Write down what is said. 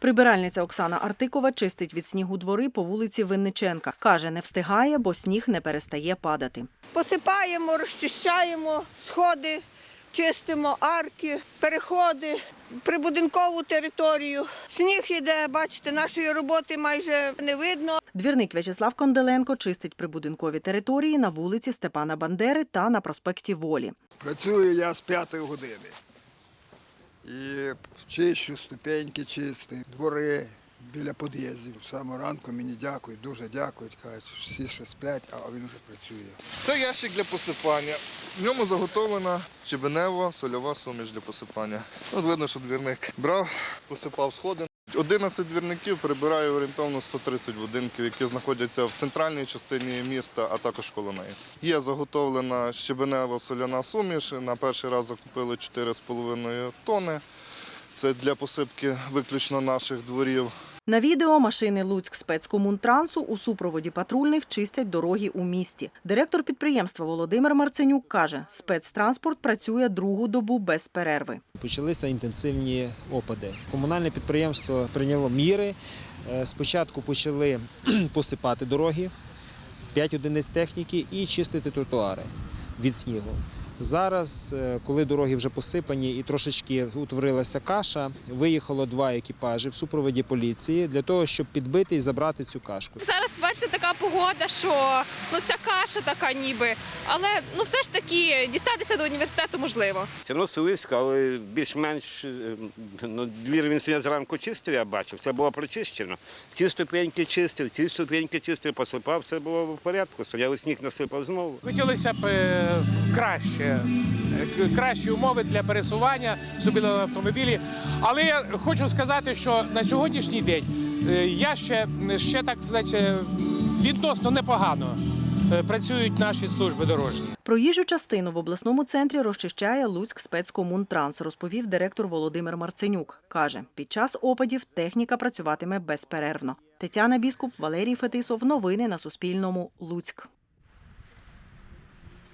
Прибиральниця Оксана Артикова чистить від снігу двори по вулиці Винниченка. Каже, не встигає, бо сніг не перестає падати. Посипаємо, розчищаємо сходи, чистимо арки, переходи, прибудинкову територію. Сніг іде, бачите, нашої роботи майже не видно. Двірник В'ячеслав Конделенко чистить прибудинкові території на вулиці Степана Бандери та на проспекті Волі. Працюю я з п'ятої години. І чищу, ступеньки чисті, двори біля під'їздів. Саме ранку мені дякують, дуже дякують. Кажуть, всі ще сплять, а він вже працює. Це ящик для посипання. В ньому заготовлена щебенева сольова суміш для посипання. От видно, що двірник брав, посипав сходи. 11 двірників прибирає орієнтовно 130 будинків, які знаходяться в центральній частині міста, а також коло неї. Є заготовлена щебенева соляна суміш. На перший раз закупили 4,5 тонни. Це для посипки виключно наших дворів. На відео машини Луцьк спецкомунтрансу у супроводі патрульних чистять дороги у місті. Директор підприємства Володимир Марценюк каже, спецтранспорт працює другу добу без перерви. Почалися інтенсивні опади. Комунальне підприємство прийняло міри. Е, Спочатку почали посипати дороги, 5 одиниць техніки і чистити тротуари від снігу. Зараз, е, коли дороги вже посипані і трошечки утворилася каша, виїхало два екіпажі в супроводі поліції для того, щоб підбити і забрати цю кашку. Зараз бачите, така погода, що ну ця каша така ніби, але ну все ж таки дістатися до університету можливо. Це носилисько, але більш-менш е, ну, двір він сьогодні зранку чистив, я бачив. Це було прочищено. Ті ступеньки чистив, ті ступеньки чистив, посипав, все було в порядку. Стояли сніг насипав знову. Хотілося б е, краще, е, кращі умови для пересування собі на автомобілі. Але я хочу сказати, що на сьогоднішній день е, я ще, ще так сказати, відносно непогано е, працюють наші служби дорожні. Проїжджу частину в обласному центрі розчищає Луцьк спецкомунтранс, розповів директор Володимир Марценюк. Каже, під час опадів техніка працюватиме безперервно. Тетяна Біскуп, Валерій Фетисов. Новини на Суспільному. Луцьк.